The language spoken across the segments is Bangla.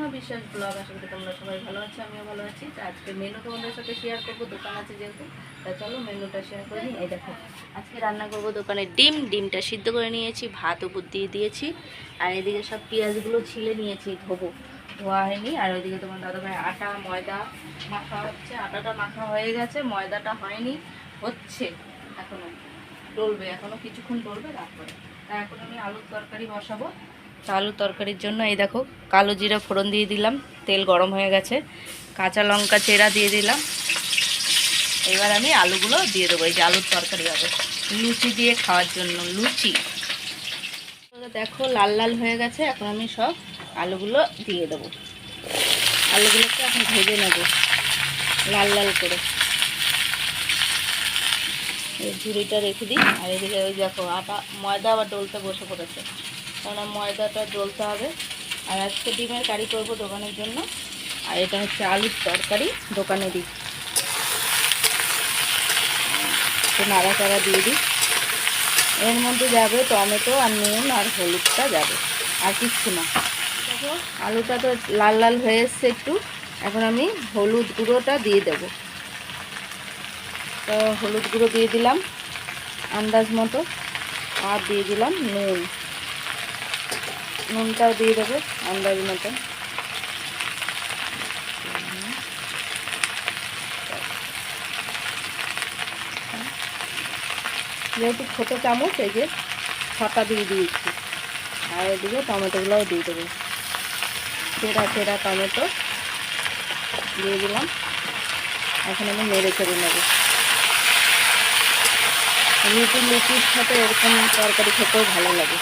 সুষমা বিশ্বাস ব্লগ, আশা করি তোমরা সবাই ভালো আছো, আমিও ভালো আছি। তো আজকে মেনু তোমাদের সাথে শেয়ার করব, দোকান আছে যেহেতু, তা চলো মেনুটা শেয়ার করে নিই। এই দেখো, আজকে রান্না করব দোকানে ডিম, ডিমটা সিদ্ধ করে নিয়েছি ভাত উপর দিয়ে দিয়েছি, আর এদিকে সব পেঁয়াজগুলো ছিলে নিয়েছি, ধোবো। ধোয়া হয়নি, আর ওইদিকে তোমার দাদা ভাই আটা, ময়দা, মাখা হচ্ছে, আটাটা মাখা হয়ে গেছে, ময়দাটা হয়নি, হচ্ছে, এখনও। ডলবে, এখনও কিছুক্ষণ ডলবে, তারপরে। তা এখন আমি আলুর তরকারি বসাবো। তা আলুর তরকারির জন্য এই দেখো কালো জিরা ফোড়ন দিয়ে দিলাম, তেল গরম হয়ে গেছে, কাঁচা লঙ্কা চেরা দিয়ে দিলাম। এবার আমি আলুগুলো দিয়ে দেবো, এই যে আলুর তরকারি হবে, লুচি দিয়ে খাওয়ার জন্য, লুচি। দেখো লাল লাল হয়ে গেছে, এখন আমি সব আলুগুলো দিয়ে দেবো। আলুগুলোকে এখন ভেজে নেব, লাল লাল করে। ঝুড়িটা রেখে দিই, আর এদিকে ওই দেখো আটা, ময়দা আবার ডলতে বসে পড়েছে। কারণ ময়দাটা জ্বলতে হবে। আর আজকে ডিমের কারি করব দোকানের জন্য। আর এটা হচ্ছে আলুর তরকারি দোকানে দিই। একটু নাড়াচাড়া দিয়ে দিই। এর মধ্যে যাবে টমেটো আর নুন আর হলুদটা যাবে। আর কিচ্ছু না। দেখো, আলুটা তো লাল লাল হয়ে এসছে একটু। এখন আমি হলুদ গুঁড়োটা দিয়ে দেবো। তো হলুদ গুঁড়ো দিয়ে দিলাম। আন্দাজ মতো। আর দিয়ে দিলাম নুন। নুনটাও দিয়ে দেবো আন্দাজ মতো। যেহেতু ছোটো চামচ, এই যে ছটা দিয়ে দিয়েছি। আর এদিকে টমেটোগুলোও দিয়ে দেবো। চেরা চেরা টমেটো দিয়ে দিলাম। এখন আমি মেরে চেড়ে নেব। রুটি লুচির সাথে এরকম তরকারি খেতেও ভালো লাগে।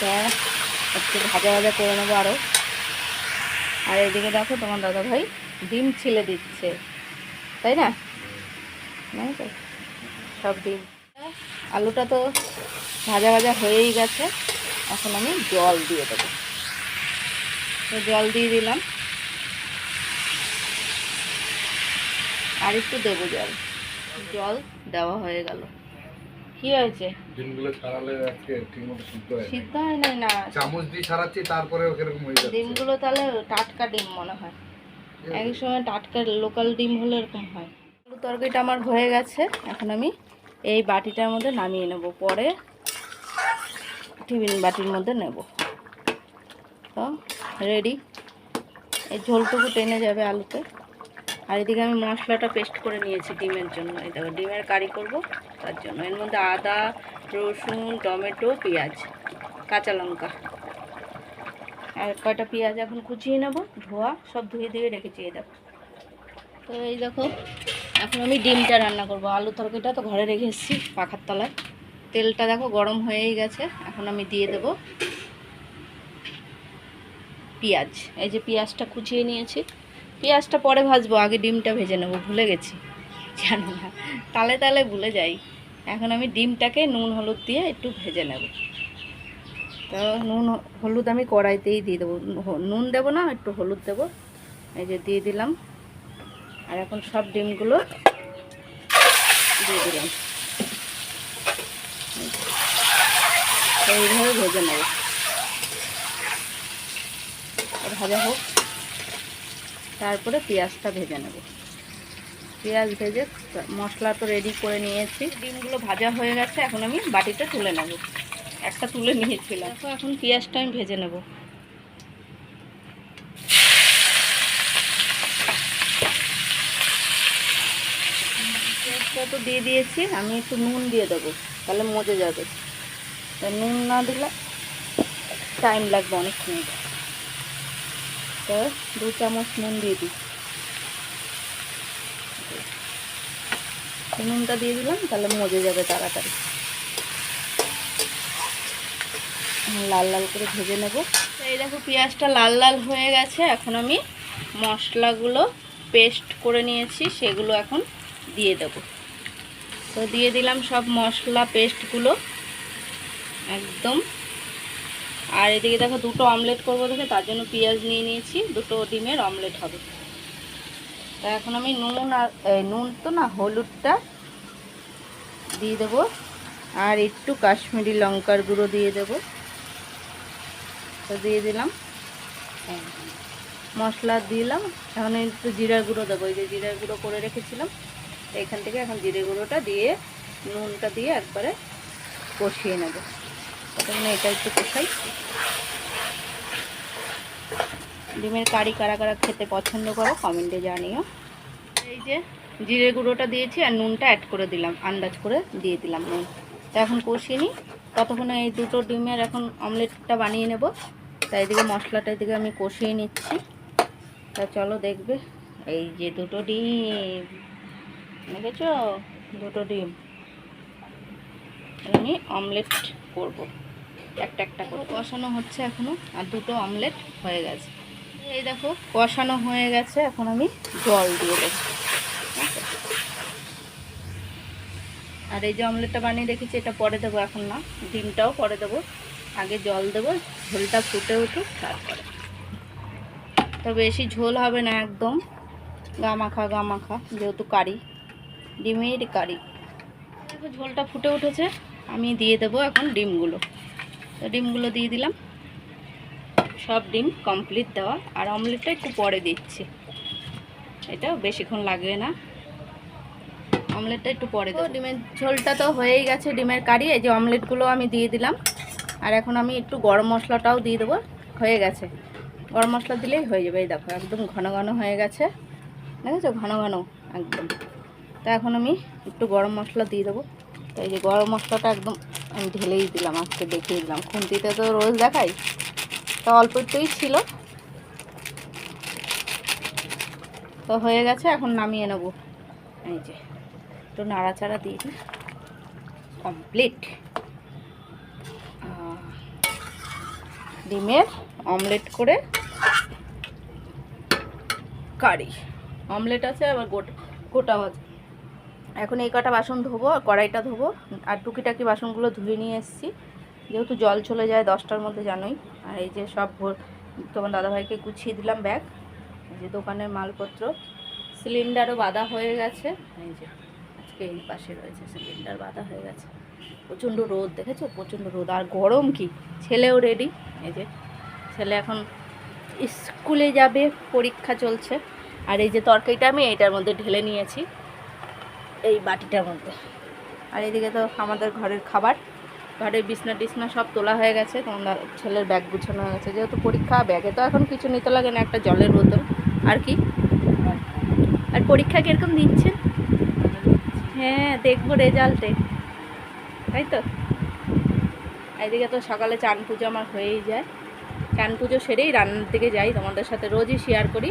তা একটু ভাজা ভাজা করে নেব আরও আর এদিকে দেখো তোমার দাদা ভাই ডিম ছিলে দিচ্ছে, তাই না? তো? সব ডিম। আলুটা তো ভাজা ভাজা হয়েই গেছে, এখন আমি জল দিয়ে দেবো। তো জল দিয়ে দিলাম। আর একটু দেবো জল। জল দেওয়া হয়ে গেল। কি হয়েছে? ডিমগুলো ছাড়ালে আজকে ঠিক মতো সিদ্ধ হয় না। সিদ্ধ হয় নাই না। চামচ দিয়ে ছাড়াচ্ছি তারপরে কীরকম হয়ে যাচ্ছে। ডিমগুলো তাহলে টাটকা ডিম মনে হয়। এক সময় টাটকা লোকাল ডিম হলে এরকম হয়। আলু তরকারিটা আমার হয়ে গেছে। এখন আমি এই বাটিটার মধ্যে নামিয়ে নেব। পরে টিফিন বাটির মধ্যে নেব। তো রেডি। এই ঝোলটুকু টেনে যাবে আলুতে। আর এদিকে আমি মশলাটা পেস্ট করে নিয়েছি ডিমের জন্য। এই দেখো ডিমের কারি করব। তার জন্য। এর মধ্যে আদা, রসুন, টমেটো, পেঁয়াজ, কাঁচা লঙ্কা। আর কয়টা পেঁয়াজ এখন কুচিয়ে নেব? ধোয়া, সব ধুয়ে ধুয়ে রেখেছি এই দেখো তো এই দেখো, এখন আমি ডিমটা রান্না করব। আলু তরকারিটা তো ঘরে রেখে এসেছি, পাখার তলায়। তেলটা দেখো গরম হয়েই গেছে, এখন আমি দিয়ে দেব পেঁয়াজ। এই যে পেঁয়াজটা কুচিয়ে নিয়েছি। পেঁয়াজটা পরে ভাজবো, আগে ডিমটা ভেজে নেব, ভুলে গেছি। জানি না? তালে তালে ভুলে যাই। এখন আমি ডিমটাকে নুন, হলুদ দিয়ে একটু ভেজে নেব। তো নুন, হলুদ আমি কড়াইতেই দিয়ে দেবো। নুন দেবো না, একটু হলুদ দেবো। এই যে দিয়ে দিলাম। আর এখন সব ডিমগুলো দিয়ে দিলাম। এইভাবে ভেজে নেব। ভাজা হোক। তারপরে পেঁয়াজটা ভেজে নেব। পেঁয়াজ ভেজে মশলা তো রেডি করে নিয়েছি। ডিমগুলো ভাজা হয়ে গেছে, এখন আমি বাটিতে তুলে নেব। একটা তুলে নিয়েছিলাম। তো এখন পেঁয়াজটা আমি ভেজে নেব। পেঁয়াজটা তো দিয়ে দিয়েছি, আমি একটু নুন দিয়ে দেবো, তাহলে মজে যাবে। তা নুন না দিলে টাইম লাগবে অনেক সময় তো দু চামচ নুন দিয়ে দিই। নুনটা দিয়ে দিলাম, তাহলে মজে যাবে তাড়াতাড়ি। লাল লাল করে ভেজে নেব। এই দেখো পেঁয়াজটা লাল লাল হয়ে গেছে, এখন আমি মশলাগুলো পেস্ট করে নিয়েছি, সেগুলো এখন দিয়ে দেব। তো দিয়ে দিলাম সব মশলা পেস্টগুলো একদম। আর এদিকে দেখো দুটো অমলেট করব দেখে, তার জন্য পেঁয়াজ নিয়ে নিয়েছি, দুটো ডিমের অমলেট হবে। তা এখন আমি নুন আর নুন তো না, হলুদটা দিয়ে দেবো। আর একটু কাশ্মীরি লঙ্কার গুঁড়ো দিয়ে দেব। তো দিয়ে দিলাম। মশলা দিলাম। এখন একটু জিরার গুঁড়ো দেবো। এই যে জিরার গুঁড়ো করে রেখেছিলাম। এখান থেকে এখন জিরে গুঁড়োটা দিয়ে নুনটা দিয়ে একবারে কষিয়ে নেব। এটা একটু কষাই। ডিমের কারি কারা কারা খেতে পছন্দ করো কমেন্টে জানিও। এই যে জিরে গুঁড়োটা দিয়েছি আর নুনটা অ্যাড করে দিলাম, আন্দাজ করে দিয়ে দিলাম নুন। তো এখন কষিয়ে নিই। ততক্ষণে এই দুটো ডিমের এখন অমলেটটা বানিয়ে নেব। তাই এদিকে মশলাটা এদিকে আমি কষিয়ে নিচ্ছি। তা চলো দেখবে, এই যে দুটো ডিম। দেখেছ? দুটো ডিম। আমি অমলেট করব। একটা একটা করে কষানো হচ্ছে এখনও আর দুটো অমলেট হয়ে গেছে। এই দেখো, কষানো হয়ে গেছে। এখন আমি জল দিয়ে দেবো। আর এই যে অমলেটটা বানিয়ে রেখেছি, এটা পরে দেবো এখন না। ডিমটাও পরে দেবো। আগে জল দেবো, ঝোলটা ফুটে উঠুক, তারপরে। তো বেশি ঝোল হবে না একদম। গামাখা গামাখা, যেহেতু কারি। ডিমের কারি। ঝোলটা ফুটে উঠেছে। আমি দিয়ে দেবো এখন ডিমগুলো। তো ডিমগুলো দিয়ে দিলাম। সব ডিম কমপ্লিট দেওয়া। আর অমলেটটা একটু পরে দিচ্ছি। এটা বেশিক্ষণ লাগবে না। অমলেটটা একটু পরে দেবো। ডিমের ঝোলটা তো হয়েই গেছে ডিমের কারি। এই যে অমলেটগুলো আমি দিয়ে দিলাম। আর এখন আমি একটু গরম মশলাটাও দিয়ে দেবো। হয়ে গেছে। গরম মশলা দিলেই হয়ে যাবে। এই দেখো, একদম ঘন ঘন হয়ে গেছে। দেখেছ? ঘন ঘন, একদম। তা এখন আমি একটু গরম মশলা দিয়ে দেবো। তো এই যে গরম মশলাটা একদম আমি ঢেলেই দিলাম, আজকে দেখিয়ে দিলাম। খুন্তিতে তো রোজ দেখাই। অল্প একটুই ছিল। তো হয়ে গেছে, এখন নামিয়ে নেব। এই যে, একটু নাড়াচাড়া দিয়ে দিই কমপ্লিট ডিমের অমলেট করে কারি। অমলেট আছে, আবার গোটা গোটাও আছে এখন এই কটা বাসন ধোবো, আর কড়াইটা ধোবো। আর টুকিটাকি বাসনগুলো ধুয়ে নিয়ে এসেছি। যেহেতু জল চলে যায় দশটার মধ্যে জানোই। আর এই যে সব ভোর তোমার দাদাভাইকে গুছিয়ে দিলাম ব্যাগ, এই যে দোকানের মালপত্র। সিলিন্ডারও বাঁধা হয়ে গেছে। এই যে আজকে এই পাশে রয়েছে সিলিন্ডার বাঁধা হয়ে গেছে। প্রচণ্ড রোদ, দেখেছ? প্রচণ্ড রোদ। আর গরম কি? ছেলেও রেডি এই যে ছেলে এখন স্কুলে যাবে, পরীক্ষা চলছে। আর এই যে তরকারিটা আমি এইটার মধ্যে ঢেলে নিয়েছি, এই বাটিটার মধ্যে। আর এদিকে তো আমাদের ঘরের খাবার। ঘরের বিছনা টিছনা সব তোলা হয়ে গেছে তোমার ছেলের ব্যাগ গুছানো হয়ে গেছে। যেহেতু পরীক্ষা ব্যাগে তো এখন কিছু নিতে লাগে না, একটা জলের বোতল। আর কি? আর পরীক্ষা কীরকম দিচ্ছেন? হ্যাঁ দেখব রেজাল্টে তাই তো? এদিকে তো সকালে চান পুজো আমার হয়েই যায়। চান পুজো সেরেই রান্নার দিকে যাই, তোমাদের সাথে রোজই শেয়ার করি।